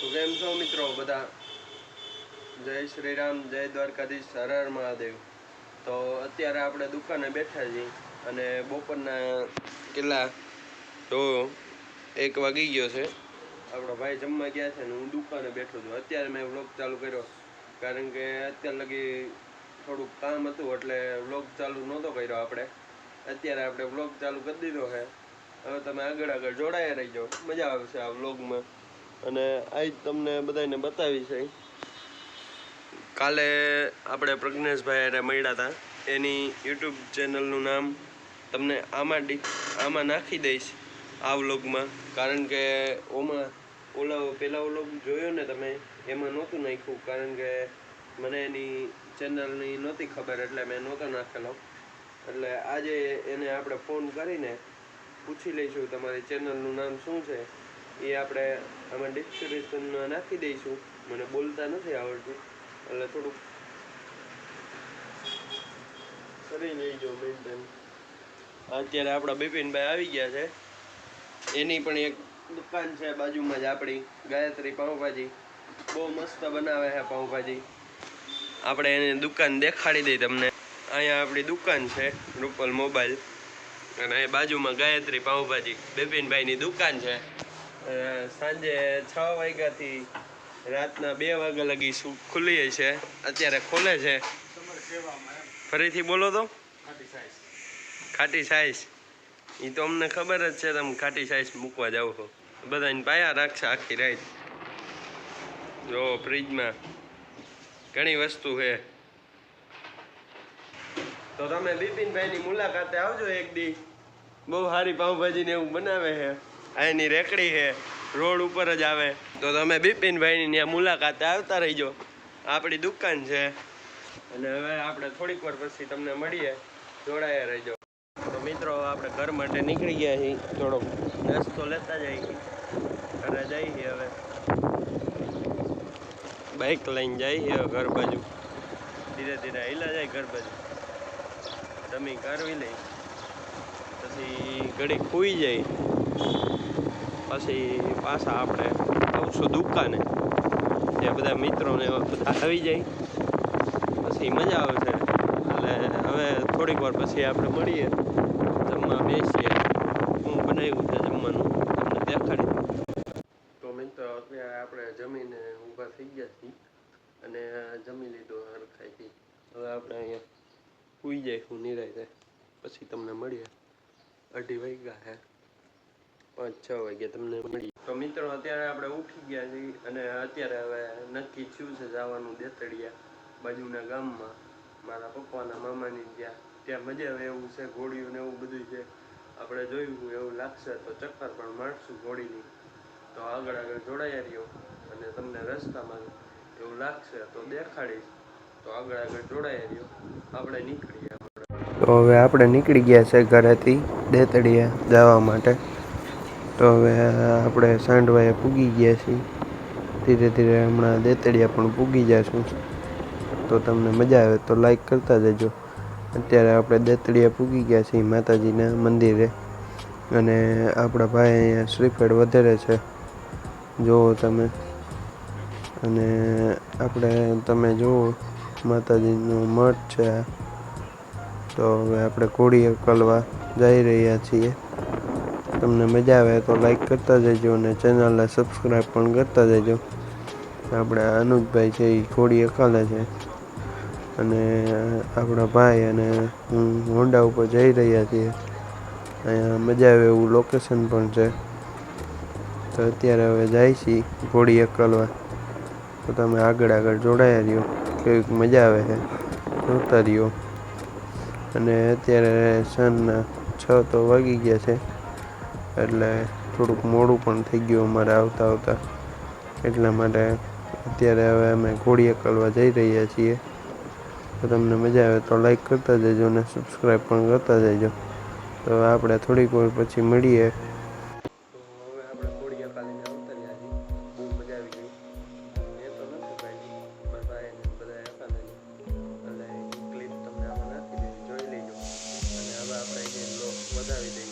તો કેમ છો મિત્રો બધા? જય શ્રી રામ, જય દ્વારકાધીશ, હર મહાદેવ. તો અત્યારે આપણે દુકાને બેઠા છીએ અને બપોરના કેટલા? તો એક વાગી ગયો છે. આપણો ભાઈ જમવા ગયા છે ને હું દુકાને બેઠો છું. અત્યારે મેં વ્લોગ ચાલુ કર્યો. કારણ કે અત્યાર લગી થોડુંક કામ હતું એટલે વ્લોગ ચાલુ નહોતો કર્યો આપણે. અત્યારે આપણે વ્લોગ ચાલુ કરી દીધો છે. હવે તમે આગળ આગળ જોડાયા રહીજો. મજા આવશે આ વ્લોગમાં. અને આજ તમને બધાને બતાવી છે. કાલે આપણે પ્રજ્ઞેશભાઈ અરે મળ્યા હતા. એની યુટ્યુબ ચેનલનું નામ તમને આમાં ડી, આમાં નાખી દઈશ આ વ્લોગમાં. કારણ કે ઓમાં ઓલા પહેલા વ્લોગ જોયો ને તમે, એમાં નહોતું નાખ્યું. કારણ કે મને એની ચેનલની નહોતી ખબર, એટલે મેં નહોતો નાખેલો. એટલે આજે એને આપણે ફોન કરીને પૂછી લઈશું તમારી ચેનલનું નામ શું છે. એ આપણે આમાં ડિસ્ક્રિપ્શનમાં નાખી દઈશું. મને બોલતા નથી આવડતું. એટલે થોડુંક કરી લેજો મેન્ટેન અત્યારે આપણા બિપિનભાઈ આવી ગયા છે. એની પણ એક દુકાન છે બાજુમાં જ આપણી, ગાયત્રી પાઉંભાજી. બહુ મસ્ત બનાવે છે પાઉંભાજી. આપણે એની દુકાન દેખાડી દઈ તમને. અહીંયા આપણી દુકાન છે, રૂપલ મોબાઈલ. અને એ બાજુમાં ગાયત્રી પાઉંભાજી, બિપિનભાઈની દુકાન છે. સાંજે છ વાગ્યાથી રાતના બે વાગ્યા લગી ખુલ્લી છે અત્યારે ખોલે છે. ફરીથી બોલો તો. ખાટી સાઈઝ એ તો અમને ખબર જ છે, તમે ખાટી સાઈઝ મૂકવા જાવ છો. બધાને પાયા રાખશે આખી રાત. જો ફ્રીજમાં ઘણી વસ્તુ છે. તો તમે બિપિનભાઈની મુલાકાતે આવજો એક દી. બહુ સારી પાઉંભાજી ને એવું બનાવે છે. એની રેકડી છે. રોડ ઉપર જ આવે. તો તમે બિપિનભાઈની ત્યાં મુલાકાતે આવતા રહીજો. આપણી દુકાન છે. અને હવે આપણે થોડીક વાર પછી તમને મળીએ. જોડાયા રહીજો. તો મિત્રો, આપણે ઘર માટે નીકળી ગયા છીએ. થોડોક રસ્તો લેતા જઈએ. ઘરે જઈએ હવે. બાઇક લઈને જઈએ ઘર બાજુ. ધીરે ધીરે હિલા જાય ઘર બાજુ. તમે કરવી લઈ. પછી ઘડી ખુઈ જાય. પછી પાછા આપણે આવશું દુકાને. ત્યાં બધા મિત્રોને બધા આવી જાય. પછી મજા આવશે એટલે હવે થોડીક વાર પછી આપણે મળીએ. જમવા બેસીએ. હું બનાવ્યું છે જમવાનું. તમને દેખાડી તો મિત્રો, અત્યારે આપણે જમીને ઊભા થઈ ગયા છીએ. અને જમી લીધું હરખાઈથી હવે આપણે અહીંયા સુઈ હું નિરાય પછી તમને મળીએ. અઢી વાગ્યા હે. પાંચ છ વાગ્યા તમને મળીએ તો મિત્રો અત્યારે આપણે ઉઠી ગયા છીએ અને અત્યારે હવે નક્કી થયું છે જવાનું દેતડિયા બાજુના ગામમાં. મારા પપ્પાના મામાની ત્યાં. ત્યાં મજા આવે એવું છે ઘોડીયું ને એવું બધું છે. આપણે જોયું એવું લાગશે તો ચક્કર પણ મારશું ઘોડીની. તો આગળ આગળ જોડાયા રહ્યો અને તમને રસ્તામાં એવું લાગશે તો દેખાડીશ. તો આગળ આગળ જોડાયા રહ્યો. આપણે નીકળીએ તો હવે આપણે નીકળી ગયા છે ઘરેથી દેતડિયા જવા માટે. તો હવે આપણે સાંડવાએ પૂગી ગયા છીએ. ધીરે ધીરે હમણાં દેતડિયા પણ પૂગી જશું. તો તમને મજા આવે તો લાઈક કરતા જજો. અત્યારે આપણે દેતડિયા પૂગી ગયા છીએ માતાજીના મંદિરે. અને આપણા ભાઈ અહીંયા શ્રીફળ વધારે છે. જુઓ તમે. અને આપણે તમે જુઓ, માતાજીનું મઠ છે. તો હવે આપણે કોળી કલવા જઈ રહ્યા છીએ. તમને મજા આવે તો લાઈક કરતા જજો અને ચેનલને સબસ્ક્રાઈબ પણ કરતા જજો. આપણે અનુજભાઈ છે એ કોળી અકાલે છે. અને આપણા ભાઈ અને હું હોન્ડા ઉપર જઈ રહ્યા છીએ. અહીંયા મજા આવે એવું લોકેશન પણ છે. તો અત્યારે હવે જાય છીએ ઘોડી અકલવા. તો તમે આગળ આગળ જોડાયા રહ્યો. કેવીક મજા આવે છે. જોતા રહ્યો. અને અત્યારે સાંજના છ તો વાગી ગયા છે. એટલે થોડુંક મોડું પણ થઈ ગયું અમારે આવતા આવતા. એટલા માટે અત્યારે હવે અમે ઘોડી એકલવા જઈ રહ્યા છીએ. તો તમને મજા આવે તો લાઈક કરતા જજો અને સબસ્ક્રાઈબ પણ કરતા જજો. તો આપણે થોડીક વાર પછી મળીએ. બધા દઈએ